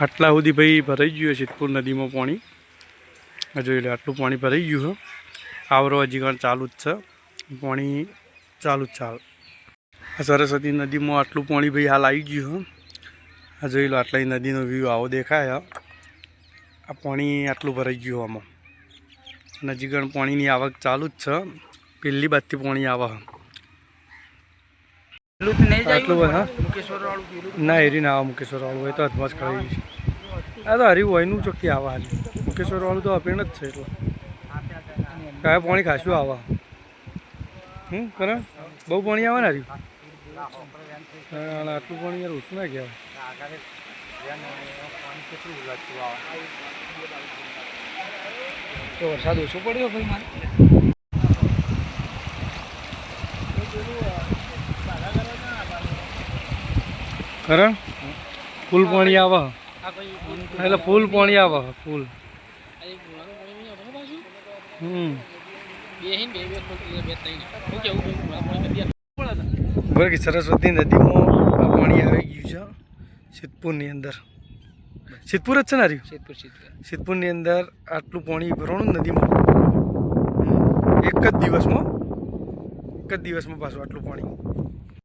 આટલા સુધી ભાઈ ભરાઈ ગયું છે સિદ્ધપુર નદીમાં પાણી. જોઈ લો, આટલું પાણી ભરાઈ ગયું છે. આવરો હજી પણ ચાલુ જ છે. પાણી ચાલુ જ ચાલ સરસ્વતી નદીમાં આટલું પાણી ભાઈ હાલ આવી ગયું છે. આ જોઈ લો, આટલા નદીનો વ્યૂ આવો દેખાય. આ પાણી આટલું ભરાઈ ગયું આમાં. અને પાણીની આવક ચાલુ જ છે. પહેલી બાજથી પાણી આવે આટલું બધું હા? ના એરી ના આવે મુકેશ્વર વાળું હોય તો હાથમાં જ ખડાવી છે આ તો હરી હોયનું ચોખ્ખી આવે હાલ મુકેશ્વર વાળું તો અપીણ જ છે એટલે. કયા પાણી ખાશું આવે? હમ કરે? બહુ પાણી આવે ને હરી? આટલું પાણી યાર ઓછું ના ગયા વરસાદ ઓછો પડ્યો ભાઈ મારે? કરે ફૂલ પાણી આવે. એટલે ફૂલ પાણી આવે ફૂલ. બરાબર સરસ્વતી નદીમાં પાણી આવી ગયું છે સિદ્ધપુરની અંદર. સિદ્ધપુર જ છે ને સિદ્ધપુર સિદ્ધપુર. સિદ્ધપુરની અંદર આટલું પાણી ભરવાનું નદીમાં? એક જ દિવસમાં? એક જ દિવસમાં પાછું આટલું પાણી.